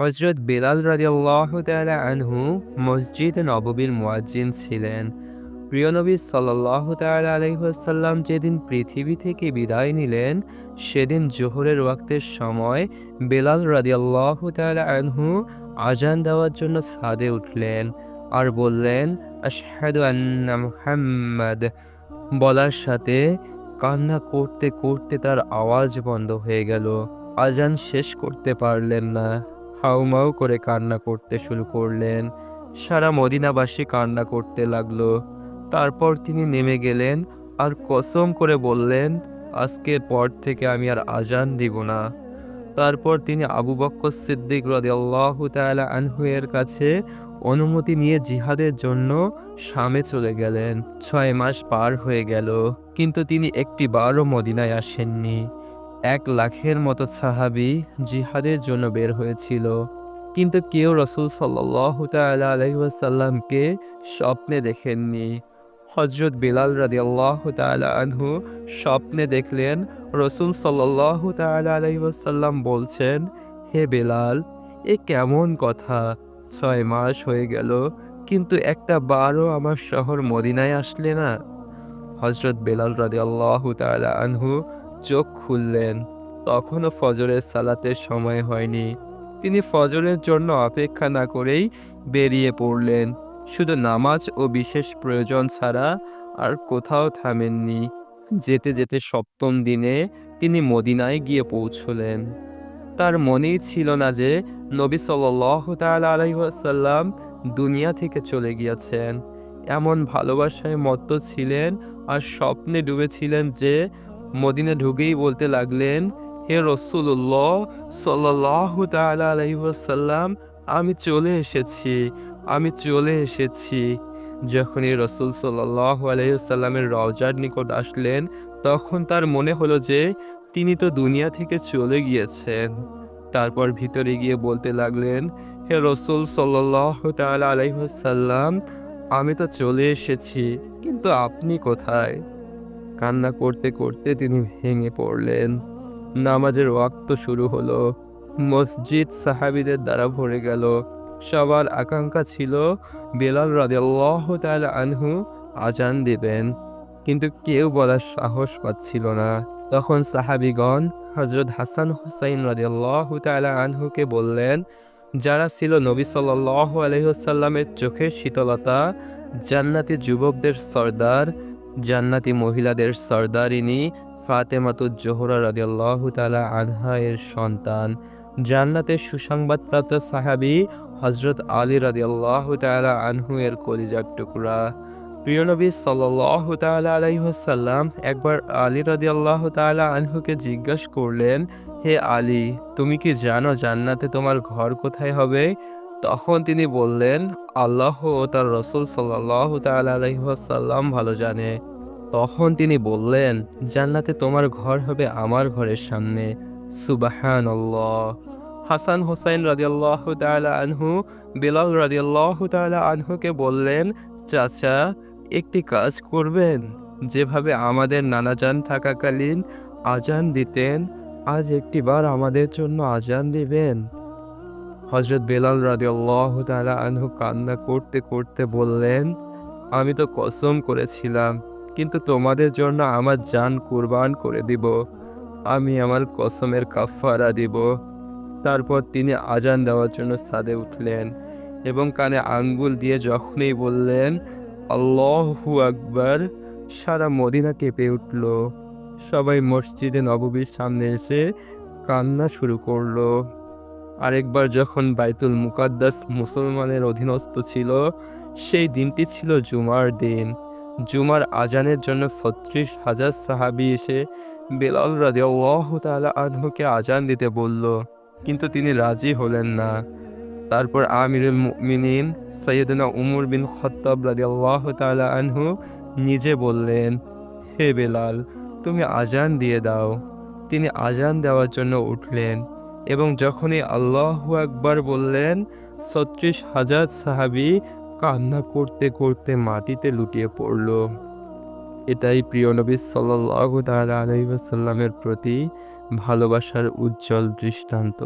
হজরত বেলাল তাআলা আনহু মসজিদ নববীর মুয়াজ্জিন ছিলেন। প্রিয় নবী সাল্লাহ তাআলা আলাইহাল্লাম যেদিন পৃথিবী থেকে বিদায় নিলেন, সেদিন জোহরের ওয়াক্তের সময় বেলাল রাদিয়াল্লাহ তাআলা আনহু আজান দেওয়ার জন্য ছাদে উঠলেন আর বললেন, আশহাদু আন্না মুহাম্মাদ। বলার সাথে কান্না করতে করতে তার আওয়াজ বন্ধ হয়ে গেল। আজান শেষ করতে পারলেন না। হাউমাউ করে কান্না করতে শুরু করলেন। সারা মদিনাবাসী কান্না করতে লাগল। তারপর তিনি নেমে গেলেন আর কসম করে বললেন, আজকের পর থেকে আমি আর আজান দিব না। তারপর তিনি আবু বক্কর সিদ্দিক রদিয়াল্লাহু তাআলা আনহু এর কাছে অনুমতি নিয়ে জিহাদের জন্য শামে চলে গেলেন। ছয় মাস পার হয়ে গেল, কিন্তু তিনি একটি বারও মদিনায় আসেননি। এক লাখের মতো সাহাবি জিহাদের জন্য বের হয়েছিল। কিন্তু কেউ রসুল সাল্লাহ তাল্লাহ স্বপ্নে দেখেননি। হজরত বিলাল রাদি আল্লাহ আনহু স্বপ্নে দেখলেন, রসুল সাল্লাহ তাল্লাহ আলহিসাল্লাম বলছেন, হে বেলাল, এ কেমন কথা? ছয় মাস হয়ে গেল, কিন্তু একটা বারও আমার শহর মদিনায় আসলে না? হজরত বেলাল রাদি আল্লাহ আনহু চোখ খুললেন। তখনও ফজরের সালাতের সময় হয়নি। তিনি ফজরের জন্য অপেক্ষা না করেই বেরিয়ে পড়লেন। শুধু নামাজ ও বিশেষ প্রয়োজন ছাড়া আর কোথাও থামেননি। যেতে যেতে সপ্তম দিনে তিনি মদিনায় গিয়ে পৌঁছলেন। তার মনেই ছিল না যে নবী সাল্লাহ আলাইসাল্লাম দুনিয়া থেকে চলে গিয়েছেন। এমন ভালোবাসায় মত্ত ছিলেন আর স্বপ্নে ডুবেছিলেন যে মদিনা ঢুকেই বলতে লাগলেন, হে রসুল্লাহ সাল্লাহ আলাইসাল্লাম আমি চলে এসেছি, আমি চলে এসেছি। যখনই রসুল সাল্লাহ আলাইসাল্লামের রওজার নিকট আসলেন, তখন তার মনে হলো যে তিনি তো দুনিয়া থেকে চলে গিয়েছেন। তারপর ভিতরে গিয়ে বলতে লাগলেন, হে রসুল সাল্লাহ তাআলা আলাইসাল্লাম আমি তো চলে এসেছি, কিন্তু আপনি কোথায়? কান্না করতে করতে তিনি ভেঙে পড়লেন। নামাজের ওয়াক্ত শুরু হলো। মসজিদ সাহাবিদের দ্বারা ভরে গেল। সবার আকাঙ্ক্ষা ছিল, বেলাল রাদিয়াল্লাহ তাআলা আনহু আজান দেবেন। কিন্তু কেউ বলার সাহস পাচ্ছিল না। তখন সাহাবিগণ হজরত হাসান হুসাইন রাদিয়াল্লাহ তাআলা আনহুকে বললেন, যারা ছিল নবী সাল্লাহ আলহিহসাল্লামের চোখের শীতলতা, জান্নাতি যুবকদের সর্দার জান্নাতি মহিলাদের সর্দারিনী ফাতেমাতুজ জোহরা রাদিয়াল্লাহ তাআলা আনহা এর সন্তান। জান্নাতের সুসংবাদপ্রাপ্ত সাহাবী হজরত আলী রাদিয়াল্লাহ তাআলা আনহু এর কলিজার টুকরা। প্রিয় নবী সাল্লাহ তাআলা আলাইহাল্লাম একবার আলী রাদিয়াল্লাহ তাআলা আনহুকে জিজ্ঞাসা করলেন, হে আলী, তুমি কি জানো জান্নাতে তোমার ঘর কোথায় হবে? তখন তিনি বললেন, আল্লাহ ও তার রসুল সাল্লাহ আলাইহাল্লাম ভালো জানে। তখন তিনি বললেন, জান্নাতে তোমার ঘর হবে আমার ঘরের সামনে। সুবাহান হাসান হোসাইন রাদিয়াল্লাহ তাআলা আনহু, বেলাল রাদিয়াল্লাহ তাআলা আনহুকে বললেন, চাচা, একটি কাজ করবেন। যেভাবে আমাদের নানাজান থাকাকালীন আজান দিতেন, আজ একটিবার আমাদের জন্য আজান দিবেন। হজরত বেলাল রাদিয়াল্লাহ তাআলা আনহু কান্না করতে করতে বললেন, আমি তো কসম করেছিলাম, কিন্তু তোমাদের জন্য আমার জান কুরবান করে দিব। আমি আমার কসমের কাফারা দিব। তারপর তিনি আজান দেওয়ার জন্য ছাদে উঠলেন এবং কানে আঙ্গুল দিয়ে যখনই বললেন, আল্লাহু আকবার, সারা মদিনা কেঁপে উঠল। সবাই মসজিদে নববীর সামনে এসে কান্না শুরু করল। আরেকবার যখন বাইতুল মুকাদ্দাস মুসলমানের অধীনস্থ ছিল, সেই দিনটি ছিল জুমার দিন। জুমার আজানের জন্য ছত্রিশ হাজার সাহাবি এসে বেলাল রাদিয়াল্লাহু তাআলা আনহুকে আজান দিতে বলল, কিন্তু তিনি রাজি হলেন না। তারপর আমিরুল মুমিনিন সৈয়দনা উমর বিন খত্তাব রাদিয়াল্লাহু তাআলা আনহু নিজে বললেন, হে বেলাল, তুমি আজান দিয়ে দাও। তিনি আজান দেওয়ার জন্য উঠলেন। এবং যখনই আল্লাহ একবার বললেন, ছত্রিশ হাজার সাহাবি কান্না করতে করতে মাটিতে লুটিয়ে পড়ল। এটাই প্রিয় নবী সাল্লাল্লাহু তাআলা আলাইহি ওয়াসাল্লামের প্রতি ভালোবাসার উজ্জ্বল দৃষ্টান্ত।